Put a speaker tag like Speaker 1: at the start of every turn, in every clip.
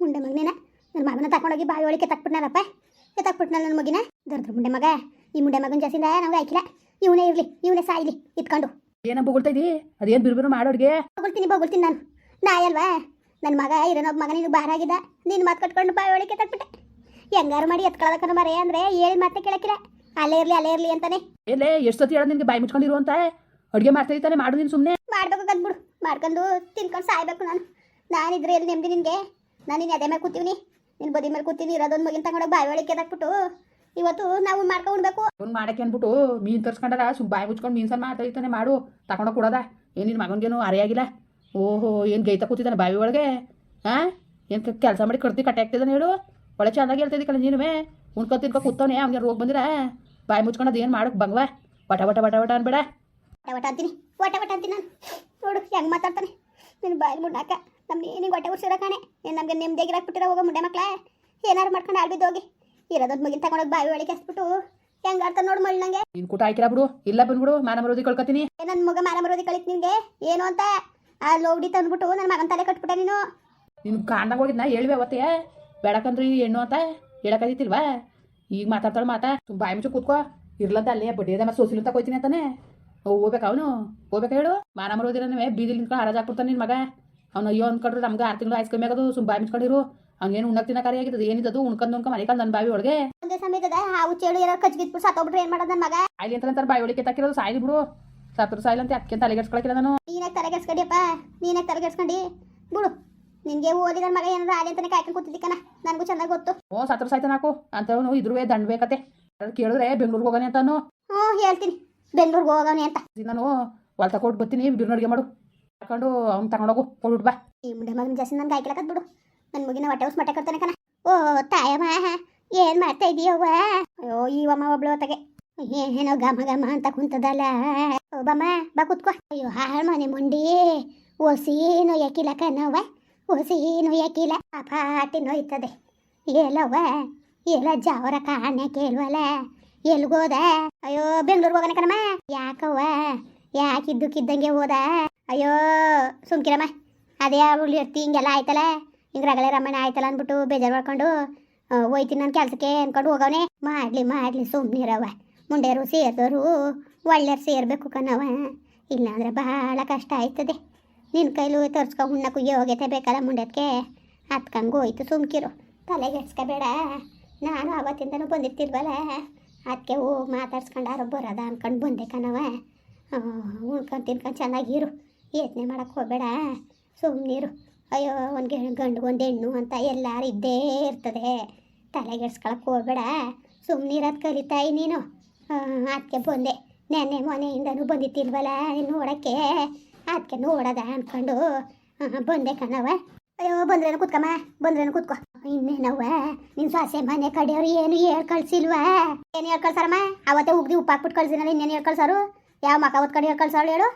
Speaker 1: ಮುಂಡೆ ಮಗನೇನ ನನ್ನ ಮಗನ ತಗೊಂಡೋಗಿ ಬಾವಿ ಒಳಗೆ ತಕ್ಬಿಟ್ನಲ್ಲಪ್ಪ. ಎತ್ತಾಕ್ಬಿಟ್ನಲ್ಲ ನನ್ನ ಮಗಿನ? ದರ್ದ್ರ ಮುಂಡೆ ಮಗ. ಈ ಮುಂಡೆ ಮಗನ ಜಾಸ್ತಿಂದ ನಾವು ಹಾಕಿಲ್ಲ. ಇವನೇ ಇರಲಿ ಇವನೇ ಸಾಯಿಲಿ ಇತ್ಕೊಂಡು
Speaker 2: ಏನೋ ಬೊಗಳ್ತಾ ಇದೀ ಅದೇನು ಬಿರ್ಬಿರು ಮಾಡೋಡ್ಗೆ
Speaker 1: ಬೊಗಳ್ತೀನಿ ಬೊಗಳ್ತೀನಿ ನಾನು. ನಾಯಲ್ವಾ ನನ್ನ ಮಗ ಇರೋನೊಬ್ಬ ಮಗ ನೀನು ಬಾರ ಆಗಿದ್ದ. ನಿನ್ನ ಮಾತು ಕಟ್ಕೊಂಡು ಬಾವಿ ಒಳಗೆ ತಕ್ಬಿಟ್ಟೆ. ಹೆಂಗಾರು ಮಾಡಿ ಎತ್ಕೊಳ್ಳೋದಕ್ಕನ ಮರೆ ಅಂದರೆ ಹೇಳಿ ಮತ್ತೆ ಕೇಳಕ್ಕಿಲ್ಲ ಅಲ್ಲೇ ಇರಲಿ ಅಲ್ಲೇ ಇರಲಿ ಅಂತಾನೆ.
Speaker 2: ಎಲ್ಲೇ ಎಷ್ಟು ಸತಿ ಹೇಳೋದು ನಿನಗೆ ಬಾಯಿ ಮುಚ್ಕೊಂಡಿರು ಅಂತ? ಅಡುಗೆ ಮಾಡ್ತಾ ಇದ್ದಾನೆ ಮಾಡು ನೀನು ಸುಮ್ಮನೆ
Speaker 1: ಮಾಡ್ಬೇಕು ಅಂದ್ಬಿಡು ಮಾಡ್ಕೊಂಡು ತಿನ್ಕೊಂಡು ಸಾಯ್ಬೇಕು ನಾನು. ನಾನಿದ್ರೆ ಎಲ್ಲಿ ನೆಮ್ಮದಿ ನಿನಗೆ? ನಾನು ನಿನ್ನ ಅದೇ ಮೇಲೆ ಕೂತೀವಿ ನಿನ್ನ ಬದಿ ಮೇಲೆ ಕೂತೀನಿ ಇರೋದೊಂದು ಮಗಿನ ತಗೊಂಡೋಗಿ ಬಾಯಿ ಒಳಗೆ ಕೆದಾಕ್ಬಿಟ್ಟು ಇವತ್ತು ನಾವು ಮಾಡ್ಕೊಂಡು ಉಣ್ಬೇಕು.
Speaker 2: ಅವ್ನು ಮಾಡಕ್ಕೆ ಅಂದ್ಬಿಟ್ಟು ಮೀನು ತರ್ಸ್ಕೊಂಡಾರ ಸುಮ್ ಬಾಯಿ ಮುಚ್ಕೊಂಡು ಮೀನು ಸಾರು ಮಾಡ್ತಾ ಇರ್ತಾನೆ ಮಾಡು ತಗೊಂಡೋಗಿ ಕೊಡೋದ. ಏನು ನಿನ್ನ ಮಗನಿಗೇನು ಅರೆಯಾಗಿಲ್ಲ? ಓಹೋ ಏನು ಗೈತ ಕೂತಿದ್ದಾನೆ ಬಾವಿ ಒಳಗೆ? ಹಾಂ ಏನು ಕೆಲಸ ಮಾಡಿ ಕಡ್ತಿ ಕಟ್ಟೆ ಆಗ್ತಿದ್ದಾನೆ ಹೇಳು. ಒಳ್ಳೆ ಚೆನ್ನಾಗಿ ಹೇಳ್ತಿದ್ದಿ ಕಣ ನೀನು ಉಣ್ಕೊ ತಿನ್ಕೊ ಕೂತವನೆ ಅವ್ನಿಗೆ ರೋಗ ಬಂದಿರ? ಬಾಯಿ ಮುಚ್ಕೊಂಡು ಏನು ಮಾಡೋಕೆ ಬಂಗವಾ? ವಟ ವಟ ವಟ ವಟ ಅನ್ಬೇಡ.
Speaker 1: ವಟ ವಟ ಅಂತೀನಿ ವಟ ವಟ ಅಂತೀನಿ ನಾನು. ನೋಡು ಹೆಂಗೆ ಮಾತಾಡ್ತಾನೆ. ನಿನ್ನ ಬಾಯಿ ಮುಡ್ನಾಕ ನಮ್ಮ ನಿನಗೆ ಹೊಟ್ಟೆ ಉರ್ಸಿರೋ ಕಾಣೆ. ಏನು ನಮಗೆ ನೆಮ್ಮದಿಯಾಗಿರಾಕ್ಬಿಟ್ಟಿರೋ ಹೋಗೋ ಮುಂಡೆ ಮಕ್ಕಳೆ ಏನಾರು ಮಾಡ್ಕೊಂಡು ಆಳ್ಬಿದ್ದು ಹೋಗಿ ಇರೋದೊಂದು ಮುಗಿನ ತಗೊಂಡೋಗಿ ಬಾವಿ ಒಳಗೆ ಹಸ್ಬಿಟ್ಟು ಹೆಂಗೆ ಅರ್ಥ ನೋಡು ಮಳ್ಳಿ ನಂಗೆ.
Speaker 2: ನೀನು ಕೂಟ ಹಾಕಿರ ಬಿಡು. ಇಲ್ಲ ಬಂದ್ಬಿಡು ಮಾನ ಮರೋದಿ ಕಳ್ಕೊತೀನಿ.
Speaker 1: ನನ್ನ ಮಗ ಮಾನ ಮರೋದಿ ಕಳಿತ್ ನಿನಗೆ ಏನು ಅಂತ? ಆ ಲೋಡಿ ತಂದ್ಬಿಟ್ಟು ನನ್ನ ಮಗನ ತಲೆ ಕಟ್ಬಿಟ್ಟೆ ನೀನು.
Speaker 2: ನಿನ್ ಕಾಂಡ ಹೋಗಿದ್ನ ಹೇಳ್ವೆ ಅವತ್ತೇ. ಬೇಡಕಂದ್ರೆ ಈ ಹೆಣ್ಣು ಅಂತ ಹೇಳಕ್ಕಾಗಿತ್ತಿಲ್ವಾ ಈಗ ಮಾತಾಡ್ತಾಳೆ ಮಾತಾ. ತುಂಬ ಬಾಯಿ ಮುಚ್ಚು ಕೂತ್ಕೋ. ಇರ್ಲಂತ ಅಲ್ಲೇ ಬಡ್ಡಿ ಮತ್ತೆ ಸೋಸಿಲು ಅಂತ ಹೋಯ್ತೀನಿ ಅಂತಾನೆ. ಹೋಗ್ಬೇಕು ಅವನು? ಹೋಗ್ಬೇಕು ಹೇಳು? ಮಾನ ಮರೋದಿರನೇ ಬೀದಿಲಿಂದ ಹರಾಜ್ ಹಾಕ್ಬಿಡ್ತಾನೆ ನಿನ್ ಮಗ. ಅವ್ನು ಅಯ್ಯೋ ಅಂದ್ಕೊಂಡ್ರೆ ನಮ್ಗೆ ಆರು ತಿಂಗಳು ಐಸ್ ಕಮ್ಮಿ ಆಗೋದು ಸುಮ್ ಬಾಯಿ ಮುಚ್ಕೊಂಡಿರು ಅವ್ನೇನು ಉಣ್ಣಕ್ ತಿನ್ನ ಕಾರ್ಯ ಆಗಿದ್ದು ಏನಿದ್ದು ಉಣ್ಕೊಂಡು ಉಣ್ಕೊಂಡು ಮನೆ ನನ್ನ ಬಾವಿ ಒಳಗೆ.
Speaker 1: ಒಂದೇ ಸಮಯದ ಹಾವು ಚೇಳು ಯಾರೋ ಕಚ್ಗಿದ್ಬಿಟ್ಟು ಸತ್ತೋಗ್ಬಿಟ್ರೆ ಏನು ಮಾಡೋದು ನನ್ನ ಮಗ?
Speaker 2: ಅಲ್ಲಿ ಅಂತ ಬಾಯಿ ಒಳಗೆ ತಕ್ಕಿರೋದು ಸಾಯಿ ಬಿಡು. ಸತ್ರು ಸಾಯಿಲ್ ಅಂತ ಅದಕ್ಕೆ ತಲೆಗೆಡ್ಸ್ಕೊಳಕಿಲ್ಲ ನಾನು.
Speaker 1: ನೀನಾಗ ತಲೆಗೆಡ್ಸ್ಕೊಂಡಿಯಪ್ಪ ನೀನಾಗ ತಲೆಗೆಡ್ಸ್ಕೊಂಡು ಬಿಡು. ನಿನಗೆ ಓಲಿದ ನನ್ನ ಮಗ ಏನಾದ್ರೂ ಆಲಿ ಅಂತಾನೆ ಕಾಯ್ಕೊಂಡು ಕೂತಿದ್ದಕ್ಕನ ನನಗೂ ಚೆನ್ನಾಗಿ ಗೊತ್ತು.
Speaker 2: ಓ ಸತ್ರು ಸಾಯ್ತ ನಾಕು ಅಂತವನು ಇದ್ರುವೆ ದಂಡ ಬೇಕತೆ ಕೇಳಿದ್ರೆ ಬೆಂಗಳೂರಿಗೆ ಹೋಗೋಣ ಅಂತಾನು
Speaker 1: ಹ್ಞೂ ಹೇಳ್ತೀನಿ. ಬೆಂಗ್ಳೂರ್ಗೆ ಹೋಗೋಣ ಅಂತ.
Speaker 2: ನಾನು ಹೊಲ್ತ ಕೊಟ್ಟು ಬರ್ತೀನಿ ಬಿರ್ನ ಅಡುಗೆ ಮಾಡು. ಹಾಕೊಂಡು ಅವ್ನು ತಗೊಂಡೋಗು ಕೊಡ್ಬಿಡ್ ಬಾ.
Speaker 1: ಈ ಮುಂದೆ ಮಗನ ಜಾಸ್ತಿ ನನ್ಗೆ ಹಾಕಿಲಕತ್ ಬಿಡು ನನ್ನ ಮುಗಿನ ಹೊಟ್ಟೆ ಉಸ್ ಮಟ್ಟೆ ಕರ್ತಾನೆ ಕಣ. ಓ ತಾಯಮ್ಮ ಏನು ಮಾಡ್ತಾ ಇದೀಯವ್ವ? ಅಯ್ಯೋ ಈವಮ್ಮ ಒಬ್ಳು ಹೊತ್ತಗೆ. ಏನೋ ಘಮ ಘಮ ಅಂತ ಕುಂತದಲ್ಲ. ಓ, ಬಮ್ಮ, ಬಾ ಕುತ್ಕೋ. ಅಯ್ಯೋ, ಹಾಳು ಮನೆ ಮುಂಡಿ. ಒಸೀನು ನೋಯ್ಯಕ್ಕಿಲ್ಲ ಕಣವ್ವ. ಒಸೀನು ಯಾಕಿಲ್ಲ ಆ ಪಾಟಿ ನೋಯ್ತದೆ. ಎಲ್ಲವ್ವ, ಎಲ್ಲ ಜಾವರ ಕಾಣೆ ಕೇಳುವಲ್ಲ ಎಲ್ಗೋದ? ಅಯ್ಯೋ, ಬೆಂಗ್ಳೂರ್ಗೆ ಹೋಗೋಣ ಕಣಮ್ಮ. ಯಾಕವ್ವ? ಯಾಕಿದ್ದಕ್ಕಿದ್ದಂಗೆ ಹೋದ? ಅಯ್ಯೋ, ಸುಮ್ಕಿರಮ್ಮ. ಅದೇ ಅವಳು ಇರ್ತಿ ಹಿಂಗೆಲ್ಲ ಆಯ್ತಲ್ಲ? ಹಿಂಗೆ ರಗಳೆ ರಮಣ ಆಯ್ತಲ್ಲ ಅಂದ್ಬಿಟ್ಟು ಬೇಜಾರು ಮಾಡ್ಕೊಂಡು ಹೋಯ್ತೀನಿ ನನ್ನ ಕೆಲಸಕ್ಕೆ ಅಂದ್ಕೊಂಡು ಹೋಗವನೆ. ಮಾಡಲಿ ಮಾಡಲಿ ಸುಮ್ಮನಿರವ ಮುಂಡೆಯರು ಸೇರಿದವರು ಒಳ್ಳೆಯರು ಸೇರಬೇಕು ಕಣವ ಇಲ್ಲಾಂದ್ರೆ ಬಹಳ ಕಷ್ಟ ಆಯ್ತದೆ. ನಿನ್ನ ಕೈಲೂ ತರ್ಸ್ಕೊ ಉಣ್ಣಕ್ಕೂ ಯೋಗ್ಯತೆ ಬೇಕಲ್ಲ ಮುಂಡೆದಕ್ಕೆ ಹತ್ಕಂಗೆ ಹೋಯ್ತು ಸುಮ್ಕಿರು. ತಲೆಗೆಡ್ಸ್ಕೋಬೇಡ ನಾನು ಅವತ್ತಿಂದನೂ ಬಂದಿರ್ತಿಲ್ವಲ್ಲ ಅದಕ್ಕೆ ಹೋಗಿ ಮಾತಾಡ್ಸ್ಕೊಂಡಾರು ಬರೋದ ಅನ್ಕೊಂಡು ಬಂದೆ ಕಣವ ಉಣ್ಕೊಂಡು ತಿನ್ಕೊಂಡು ಚೆನ್ನಾಗಿರು ಯೋಚನೆ ಮಾಡಕ್ಕೆ ಹೋಗಬೇಡ. ಸುಮ್ಮನಿರು ಅಯ್ಯೋ, ಒಂದು ಗಂಡು ಒಂದು ಹೆಣ್ಣು ಅಂತ ಎಲ್ಲರೂ ಇದ್ದೇ ಇರ್ತದೆ. ತಲೆಗೆಡ್ಸ್ಕೊಳಕ್ಕೆ ಹೋಗಬೇಡ. ಸುಮ್ಮನಿರೋದು ಕಲಿತಾಯಿ ನೀನು ಅದಕ್ಕೆ ಬಂದೆ. ನೆನ್ನೆ ಮನೆಯಿಂದನೂ ಬಂದಿತ್ತಿಲ್ವಲ್ಲ ನೋಡೋಕ್ಕೆ? ಅದಕ್ಕೆ ನೋಡೋದ ಅಂದ್ಕೊಂಡು ಬಂದೆ ಕಣವ ಅಯ್ಯೋ, ಬಂದ್ರೇನು ಕುತ್ಕಮ್ಮ? ಬಂದ್ರೇನು ಕುತ್ಕೊ. ಇನ್ನೇನವ್ವ? ನಿನ್ನ ಸೊಸೆ ಮನೆ ಕಡೆಯವ್ರು ಏನು ಹೇಳ್ ಕಳ್ಸಿಲ್ವಾ ಏನು ಹೇಳ್ ಕಳ್ಸಾರಮ್ಮ ಅವತ್ತೇ ಉಗ್ದಿ ಉಪ್ಪು ಹಾಕ್ಬಿಟ್ಟು ಕಳ್ಸಿನಲ್ಲ ಇನ್ನೇನು ಹೇಳ್ ಕಳ್ಸಾರು ಯಾವ ಮಕ್ಕ ಅವತ್ತು ಕಡೆ ಹೇಳ್ ಕಳ್ಸಾಳು ಹೇಳು?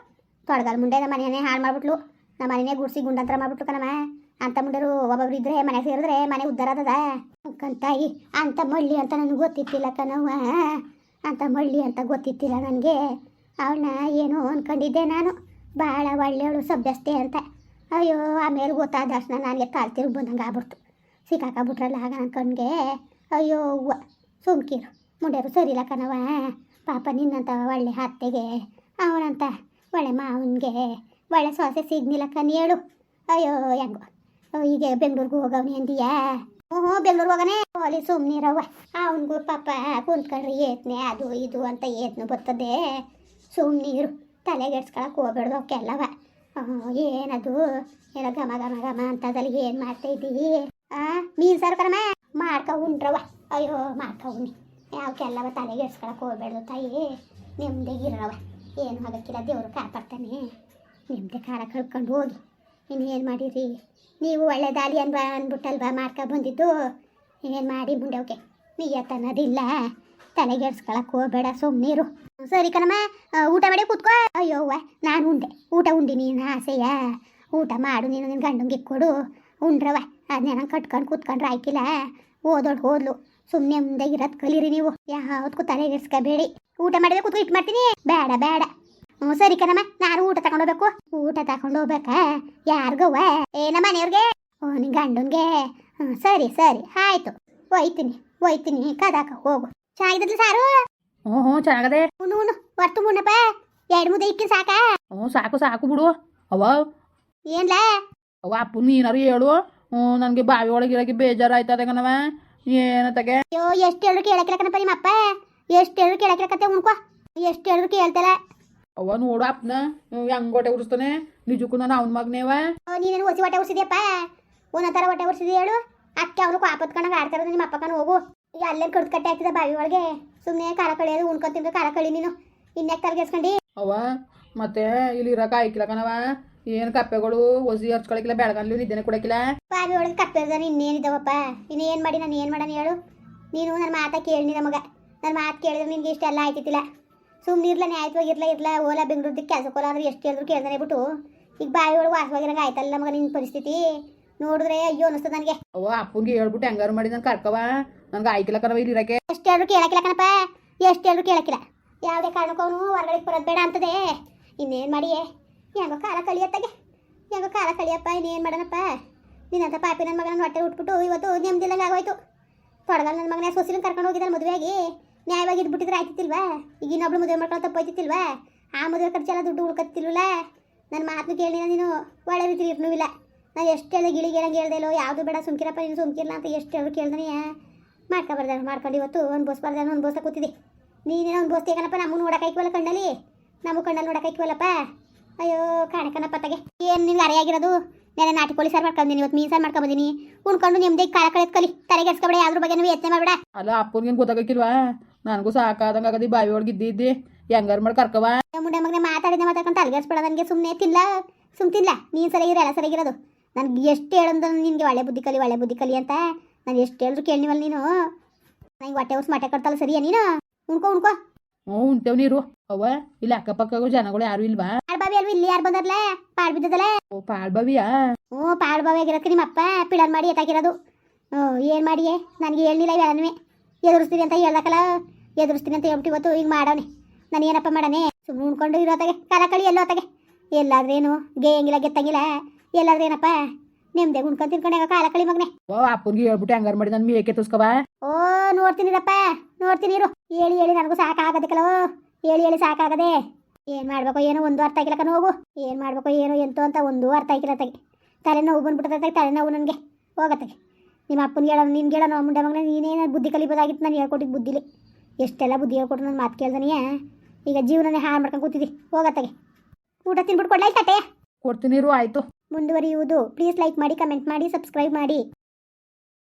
Speaker 1: ತೊಡಗಲ್ ಮುಂಡೆ ನಮ್ಮ ಮನೆಯೇ ಹಾಳು ಮಾಡ್ಬಿಟ್ಲು. ನಮ್ಮ ಮನೆಯೇ ಗುಡ್ಸಿ ಗುಂಡಂತರ ಮಾಡ್ಬಿಟ್ಲು ಕಣಮ್ಮ. ಅಂತ ಮುಂಡರು ಒಬ್ಬೊಬ್ರು ಇದ್ರೆ ಮನೆ ಸೇರಿದ್ರೆ ಮನೆ ಅದದ ಕಂತಾಯಿ ಅಂತ ಮಳ್ಳಿ ಅಂತ ನನಗೆ ಗೊತ್ತಿತ್ತಿಲ್ಲ ಕಣವ್ವ. ಅಂತ ಮಳ್ಳಿ ಅಂತ ಗೊತ್ತಿತ್ತಿಲ್ಲ ನನಗೆ. ಅವಳನ್ನ ಏನೋ ಅಂದ್ಕೊಂಡಿದ್ದೆ ನಾನು. ಭಾಳ ಒಳ್ಳೆಯವಳು ಸಭ್ಯಸ್ತೆ ಅಂತ. ಅಯ್ಯೋ, ಆಮೇಲೆ ಗೊತ್ತಾದ ತಕ್ಷಣ ನನಗೆ ಕಾಲು ತಿರುಗಿ ಬಂದಂಗೆ ಆಗ್ಬಿಡ್ತು. ಸಿಕ್ಕಾಕಬಿಟ್ರಲ್ಲ ಆಗ ನನ್ನ ಕಣ್ಗೆ. ಅಯ್ಯೋ, ಅವ್ವ, ಸುಮ್ಕಿರು. ಮುಂಡೆರು ಸರಿಲ್ಲ ಕಣವ ಪಾಪ ನಿನ್ನಂತ ಒಳ್ಳೆ ಹತ್ತೆಗೆ ಅವನಂತ ಒಳ್ಳೆ ಮಾವನಿಗೆ ಒಳ್ಳೆ ಸೊಸೆ ಸಿಗ್ನಿಲ್ಲ ಕಣ್ ಹೇಳು. ಅಯ್ಯೋ, ಹೆಂಗೋ. ಈಗ ಬೆಂಗ್ಳೂರ್ಗೆ ಹೋಗವನಿ ಅಂದಿಯಾ? ಓಹೋ ಹ್ಞೂ ಬೆಂಗ್ಳೂರ್ಗೆ ಹೋಗನೆ? ಓಲಿ ಸುಮ್ಮನಿರವ್ವ ಅವನಿಗೂ ಪಾಪ ಕುಂತ್ಕೊಂಡ್ರಿ ಏತ್ನೆ, ಅದು ಇದು ಅಂತ ಏತ್ನು ಬರ್ತದೆ. ಸುಮ್ಮನಿರು ತಲೆಗೆಡ್ಸ್ಕೊಳಕ್ಕೆ ಹೋಗ್ಬೇಡ್ದು ಅವಕ್ಕೆಲ್ಲವ ಏನದು? ಏನೋ ಘಮ ಘಮ ಘಮ ಅಂತದಲ್ಲಿ ಏನು ಮಾಡ್ತಾ ಇದ್ದೀವಿ? ಮೀನು ಸಾರು ಕರಮ ಮಾಡ್ಕೊ ಉಂಡ್ರವ ಅಯ್ಯೋ ಮಾಡ್ಕೊ ಉಣ್ಣಿ ಅವಕ್ಕೆಲ್ಲವ ತಲೆಗೆಡ್ಸ್ಕೊಳಕ್ಕೆ ಹೋಗ್ಬೇಡ್ದು ತಾಯಿ. ನೆಮ್ಮದಿಗಿರವ ಏನು ಆಗಕ್ಕಿಲ್ಲ ದೇವರು ಕಾಪಾಡ್ತಾನೆ ನಿಮ್ಮದೇ ಕಾಲ ಕಳ್ಕೊಂಡು ಹೋಗಿ. ಏನು ಮಾಡಿರಿ? ನೀವು ಒಳ್ಳೆ ದಾಲಿ ಅನ್ಬ ಅಂದ್ಬಿಟ್ಟಲ್ವಾ ಮಾಡ್ಕೊ ಬಂದಿದ್ದು? ಇನ್ನೇನು ಮಾಡಿ ಮುಂಡೆ ಓಕೆ ನೀಯತ್ತನ್ನೋದಿಲ್ಲ ತಲೆಗೆಡ್ಸ್ಕೊಳಕ್ಕೆ ಹೋಗ್ಬೇಡ ಸುಮ್ಮನಿರು ಸರಿ ಕಣಮ್ಮ ಊಟ ಮಾಡಿ ಕೂತ್ಕೋ. ಅಯ್ಯೋವ್ವ, ನಾನು ಉಂಡೆ. ಊಟ ಉಂಡಿ ನೀನು ಆಸೆಯ. ಊಟ ಮಾಡು, ನೀನು ನಿನ್ನ ಗಂಡಂಗೆ ಕೊಡು. ಉಂಡ್ರವ ಅದನ್ನೇ ನಂಗೆ ಕಟ್ಕೊಂಡು ಕೂತ್ಕೊಂಡ್ರೆ ಆಯ್ಕಿಲ್ಲ. ಓದೋಳು ಹೋದ್ಲು. ಸುಮ್ಮನೆ ಮುಂದೆ ಇರೋದು ಕಲೀರಿ ನೀವು. ಯಾವ್ದಕ್ಕೂ ತಲೆಗೆಡ್ಸ್ಕೋಬೇಡಿ ಊಟ ಮಾಡಿದ್ರೆ ಕೂತ್ಕೊ ಇಟ್ಟು ಮಾಡ್ತೀನಿ. ಬೇಡ ಬೇಡ. ಹ್ಞೂ ಸರಿ ಕಣಮ್ಮ ನಾನು ಊಟ ತಗೊಂಡೋಗ್ಬೇಕು. ಊಟ ತಗೊಂಡು ಹೋಗ್ಬೇಕಾ ಯಾರಿಗವ್ವ ಏನ ಮನೆಯವ್ರಿಗೆ? ಓ ನಿನ್ ಗಂಡನ್ಗೆ? ಹ್ಞೂ ಸರಿ ಸರಿ. ಆಯ್ತು. ಒಯ್ತೀನಿ ಒಯ್ತೀನಿ. ಕದಾಕ ಹೋಗು. ಚೆನ್ನಾಗಿದ್ದಲ್ಲ ಸಾರು?
Speaker 2: ಹ್ಞೂ ಹ್ಞೂ ಚೆನ್ನಾಗದೆ.
Speaker 1: ಉಣ್ಣು ಉಣ್ಣು. ಹೊರ್ತು ಎರಡು ಮುದ್ದೆ ಇಕ್ಕಿ ಸಾಕ?
Speaker 2: ಹ್ಞೂ ಸಾಕು ಸಾಕು ಬಿಡು. ಅವ
Speaker 1: ಏನ್ಲ?
Speaker 2: ಅವ ಅಪ್ಪು ನೀನಾರು ಹೇಳು. ಹ್ಞೂ ನನಗೆ ಬಾವಿ ಒಳಗೆ ಇರೋಕೆ ಬೇಜಾರಾಯ್ತದೆ ಕಣವ ಏನತ್ತಾಗೆ
Speaker 1: ಅಯ್ಯೋ ಎಷ್ಟು ಹೇಳಿದ್ರು ಕೇಳಕ್ಕಿಲ್ಲ ಕಣಪ್ಪ ನಿಮ್ಮಪ್ಪ. ಎಷ್ಟು ಹೇಳಿದ್ರು ಕೇಳಕ್ಕೆ ಕತೆ ಉಣ್ಕೋ ಎಷ್ಟು ಹೇಳಿದ್ರು ಕೇಳ್ತಲ್ಲ
Speaker 2: ಅವ ನೋಡು ಅಪ್ಪನ ಹೆಂಗ್ ಹೊಟ್ಟೆ ಉರಿಸ್ತಾನೆ? ನಿಜಕ್ಕೂ ನಾನು ಅವನ ಮಗನೇವ?
Speaker 1: ನೀನೇನು ಹೊಸಿ ಹೊಟ್ಟೆ ಉರ್ಸಿದ್ಯಪ್ಪ? ಒಂದ ಥರ ಹೊಟ್ಟೆ ಉರ್ಸಿದ್ಯ ಹೇಳು? ಅಕ್ಕ ಅವನು ಕಾಪತ್ ಕಣಗೆ ಆಡ್ತಾರ ನಿಮ್ಮ ಅಪ್ಪ ಕಣ್ ಹೋಗು. ಈಗ ಅಲ್ಲೇ ಕಡ್ದು ಕಟ್ಟೆ ಆಗ್ತದೆ ಬಾವಿ ಒಳಗೆ? ಸುಮ್ಮನೆ ಕಾಲ ಕಳಿಯೋದು ಉಣ್ಕೊಂಡ್ ಕಾಲ ಕಳಿ ನೀನು. ಇನ್ಯಾಕೆ ತಲೆಗೆಸ್ಕೊಂಡು
Speaker 2: ಅವ ಮತ್ತೆ ಇಲ್ಲಿ ಇರಕ ಆಯ್ಕಿಲ್ಲ ಕಣವ ಏನು ಕಪ್ಪೆಗಳು? ಹೊಸಿ ಹರ್ಚ್ಕೊಳಕಿಲ್ಲ ಬೆಳಗನ್ಲು ನಿದ್ದೆನೆ ಕೊಡಕಿಲ್ಲ?
Speaker 1: ಬಾವಿ ಒಳಗೆ ಕಪ್ಪೆ ಇನ್ನೇನಿದ್ದಾವಪ್ಪ ಇನ್ನೇನು ಮಾಡಿ ನಾನು ಏನು ಮಾಡೋಣ ಹೇಳು? ನೀನು ನನ್ನ ಮಾತಾ ಕೇಳಿ ನಿನ್ನ ಮಗ ನನ್ನ ಮಾತು ಕೇಳಿದ್ರೆ ನಿನ್ಗೆ ಇಷ್ಟೆಲ್ಲ ಆಯ್ತಿತ್ತಿಲ್ಲ. ಸುಮ್ಮನೆ ಇರ್ಲ ನ್ಯಾಯತ್ವಾಗಿ ಇರ್ಲ ಇರ್ಲ ಓಲ ಬೆಂಗಳೂರಿಗೆ ಕೆಲಸಕ್ಕೆ ಹೋಲ ಅಂದ್ರೆ ಎಷ್ಟು ಹೇಳಿದ್ರು ಕೇಳ್ದಾನೆ ಬಿಟ್ಟು. ಈಗ ಬಾಯಿ ಒಳಗೆ ವಾಸವಾಗಿರಂಗೆ ಆಯ್ತಲ್ಲ ಮಗ ನಿನ್ನ ಪರಿಸ್ಥಿತಿ. ನೋಡಿದ್ರೆ ಅಯ್ಯೋ ಅನಿಸ್ತದೆ ನನಗೆ.
Speaker 2: ಅವ ಅಪ್ಪನಿಗೆ ಹೇಳ್ಬಿಟ್ಟು ಹೆಂಗಾರು ಮಾಡಿ ನಾನು ಕರ್ಕವ ನನಗೆ ಆಯ್ಕಿಲ್ಲ ಕಣವ ಇಲ್ಲಿ ಇರಕ್ಕೆ.
Speaker 1: ಎಷ್ಟು ಹೇಳಿದ್ರು ಕೇಳಕ್ಕಿಲ್ಲ ಕಣಪ್ಪ. ಎಷ್ಟು ಹೇಳಿದ್ರು ಕೇಳಕ್ಕಿಲ್ಲ. ಯಾವುದೇ ಕಾರಣಕ್ಕೂ ಅವನು ಹೊರಗಡೆ ಬರೋದು ಬೇಡ ಅಂತದೆ. ಇನ್ನೇನು ಮಾಡಿಯೇ? ಹೆಂಗೋ ಕಾಲ ಕಳಿಯತ್ತಾಗೆ. ಹೆಂಗೋ ಕಾಲ ಕಳಿಯಪ್ಪ ಇನ್ನೇನು ಮಾಡೋಣಪ್ಪ? ನಿನ್ನಂತ ಪಾಪಿ ನನ್ನ ಮಗನ ಹೊಟ್ಟೆ ಉಟ್ಬಿಟ್ಟು ಇವತ್ತು ನೆಮ್ಮದಿಲ್ಲಂಗೆ ಆಗೋಯ್ತು. ತೊಡಗಲ್ಲ ನನ್ನ ಮಗನ ಸೊಸಿನ ಕರ್ಕೊಂಡು ಹೋಗಿದ್ದಾನೆ ಮದುವೆಯಾಗಿ. ನ್ಯಾಯವಾಗಿ ಇದ್ಬಿಟ್ಟಿದ್ರೆ ಆಯ್ತಿಲ್ವಾ ಈಗ ಇನ್ನೊಬ್ಳು ಮದುವೆ ತಪ್ಪು ತಪ್ಪೋಯ್ತಿತ್ತಿಲ್ವಾ ಆ ಮದುವೆ ಖರ್ಚೆಲ್ಲ ದುಡ್ಡು ಉಳ್ಕತ್ತಿಲ್ವಲ್ಲ ನನ್ನ ಮಾತು ಕೇಳಿನ ನೀನು ಒಳ್ಳೆ ರೀತಿ ಇಲ್ಲ ನಾನು ಎಷ್ಟು ಹೇಳಿದೆ ಗಿಳಿಗೆ ಹೇಳಂಗೆ ಹೇಳ್ದೆಲ್ಲೋ ಯಾವುದು ಬೇಡ ಸುಮ್ಕಿರಪ್ಪ, ನೀನು ಸುಮ್ಕಿರಲ್ಲ ಅಂತ ಎಷ್ಟು ಹೇಳಿ ಕೇಳ್ದಾನೆ. ಮಾಡ್ಕೊಬಾರ್ದಾನ ಮಾಡ್ಕೊಂಡು ಇವತ್ತು ಅನ್ಭವಿಸ್ಬಾರ್ದಾನ ಅನ್ಭವಿಸ್ತಾ ಕೂತಿದ್ದೆ. ನೀನೇನೋ ಅನ್ಭವಿಸ್ತೀಕನಪ್ಪ ನಮ್ಮನ್ನು ನೋಡಕ್ಕಾಯ್ಕವಲ್ಲ ಕಣ್ಣಲ್ಲಿ? ನಮ್ಮ ಕಣ್ಣಲ್ಲಿ ನೋಡಕ್ಕಾಯ್ಕವಲ್ಲಪ್ಪ ಅಯ್ಯೋ, ಕಾಣಕನಪ್ಪ ತಗೆ ಏನು ನಿನ್ಗೆ ಅರೆಯಾಗಿರೋದು? ನೆನೆ ನಾಟಿ ಕೋಳಿ ಸಾರು ಮಾಡ್ಕೊಂಡಿನಿ ಇವತ್ತು ಮೀನು ಸಾರು ಮಾಡ್ಕೊಂಬಂದಿನಿ ಉಣ್ಕೊಂಡು ನಿಮ್ದೇ ಕಾಳ ಕಳೆದ್ ಕಲಿ. ತಲೆಗೆ ಎಸ್ಕೊಬೇಡ ಯಾವ್ದ್ರ ಬಗ್ಗೆ ನೀವು ಯತ್ನೆ ಮಾಡಬೇಡ.
Speaker 2: ಅಲ್ಲ ಅಪ್ಪನಿಗೆ ಗೊತ್ತಾಗಕ್ಕಿಲ್ವಾ ನನಗೂ ಸಾಕಾದಂಗೆ ಆಗದಿ ಬಾವಿ ಒಳಗೆ ಇದ್ದಿದ್ದಿ. ಹೆಂಗಾರ ಮಾಡಿ ಕರ್ಕವ
Speaker 1: ಮುಂಡೆ ಮಗನೆ ಮಾತಾಡಿದ ಮಾತಾಡ್ಕೊಂಡು ತಲೆಗೆಸ್ಬೇಡ ನನಗೆ ಸುಮ್ಮನೆ ತಿಲ್ಲ ಸುಮ್ ತಿಲ್ಲ. ನೀನು ಸರಿಗಿರ ಎಲ್ಲ ಸರಿಗಿರೋದು ನನಗೆ ಎಷ್ಟು ಹೇಳಂದ ನಿನಗೆ ಒಳ್ಳೆ ಬುದ್ಧಿ ಕಲಿ ಒಳ್ಳೆ ಬುದ್ಧಿ ಕಲಿ ಅಂತ. ನಾನು ಎಷ್ಟು ಹೇಳಿದ್ರು ಕೇಳಿವಲ್ಲ ನೀನು. ನಂಗೆ ಹೊಟ್ಟೆ ಉರ್ಸ್ ಮಾಟೆ ಕಟ್ತಲ್ಲ ಸರಿಯಾ ನೀನು? ಉಣ್ಕೋ ಉಣ್ಕೋ.
Speaker 2: ಹ್ಞೂ ಉಂಟೇವ್ ನೀರು. ಅವ ಇಲ್ಲ ಅಕ್ಕಪಕ್ಕ ಜನಗಳು ಯಾರು ಇಲ್ವಾ?
Speaker 1: ಪಾಳ್ಬಾವಿ ಅಲ್ವಾ ಇಲ್ಲಿ ಯಾರು ಬಂದರ್ಲ? ಪಾಳ್ ಬಿದ್ದದಲ್ಲ?
Speaker 2: ಓ ಪಾಳ್ ಬಾವಿಯಾ
Speaker 1: ಹ್ಞೂ ಪಾಳ್ಬಾವಿ ಆಗಿರೋದಕ್ಕೆ ನಿಮ್ಮಪ್ಪ ಪಿಡನ್ ಮಾಡಿ ಎತ್ತಾಗಿರೋದು ಹ್ಞೂ ಏನು ಮಾಡಿಯೇ? ನನಗೆ ಹೇಳಿಲ್ಲ ಇವೆಲ್ಲನೂ ಎದುರಿಸ್ತೀರಿ ಅಂತ ಹೇಳ್ದಕ್ಕಲ್ಲ ಎದುರಿಸ್ತೀನಿ ಅಂತ ಹೇಳ್ಬಿಟ್ಟು ಇವತ್ತು ಈಗ ಮಾಡವನೆ. ನಾನು ಏನಪ್ಪ ಮಾಡನೆ ಸುಮ್ಮನೆ ಉಣ್ಕೊಂಡು ಇರೋತ್ತಾಗೆ ಕಾಲ ಕಳಿ ಎಲ್ಲೋ ಏನು ಎಲ್ಲಾದ್ರೇನು ಗೇಯಂಗಿಲ್ಲ ಗೆತ್ತಂಗಿಲ್ಲ? ಎಲ್ಲಾದ್ರೇನಪ್ಪ? ನಿಮ್ದೆ ಉಣ್ಕೊಂಡು ತಿನ್ಕೊಂಡಾಗ ಕಾಲ ಕಳಿ ಮಗನೆ.
Speaker 2: ಓ ಅಪ್ಪನ್ಗೆ ಹೇಳ್ಬಿಟ್ಟು ಹಂಗಾರ ಮಾಡಿ ನಾನು ಮೇಕೆ ತುಸ್ಕವ
Speaker 1: ಓ ನೋಡ್ತೀನಿರಪ್ಪ ನೋಡ್ತೀನಿ ಇರು. ಹೇಳಿ ಹೇಳಿ ನನಗೂ ಸಾಕಾಗದೆ ಕೆಲವು ಹೇಳಿ ಹೇಳಿ ಸಾಕಾಗದೆ. ಏನು ಮಾಡ್ಬೇಕು ಏನೋ ಒಂದು ಅರ್ಥ ಆಗಿಲ್ಲ ಕಣ ಹೋಗು. ಏನು ಮಾಡ್ಬೇಕು ಏನೋ ಎಂತೋ ಅಂತ ಒಂದು ಅರ್ಥ ಆಗಿಲ್ಲ ತಗೆ ತಲೆನೋವು ಬಂದ್ಬಿಟ್ಟದೆ ತಲೆನೋವು ನನಗೆ. ಹೋಗತ್ತೆ. ನಿಮ್ಮ ಅಪ್ಪನಿಗೆ ಹೇಳೋ ನಿನ್ಗೆ ಹೇಳೋ ಮುಂಡೆ ಮಗನ. ನೀನೇನು ನಾನು ಬುದ್ಧಿ ಕಲಿಬೋದಾಗಿತ್ತು ನಾನು ಹೇಳ್ಕೊಟ್ಟಿದ್ದು ಬುದ್ಧಿಲಿ. ಎಷ್ಟೆಲ್ಲ ಬುದ್ಧಿ ಹೇಳ್ಕೊಟ್ಟು ನನ್ನ ಮಾತು ಕೇಳ್ದನಿಯ? ಈಗ ಜೀವನನೇ ಹಾಳು ಮಾಡ್ಕೊಂಡು ಕೂತಿದ್ದಿ ಹೋಗತ್ತಗೆ. ಊಟ ತಿನ್ಬಿಟ್ಟು ಕೊಡ್ಲಾ ತಟ್ಟೆ
Speaker 2: ಕೊಡ್ತೀನಿ ಇರು ಆಯಿತು.
Speaker 1: ಮುಂದುವರಿಯುವುದು. ಪ್ಲೀಸ್ ಲೈಕ್ ಮಾಡಿ ಕಮೆಂಟ್ ಮಾಡಿ ಸಬ್ಸ್ಕ್ರೈಬ್ ಮಾಡಿ.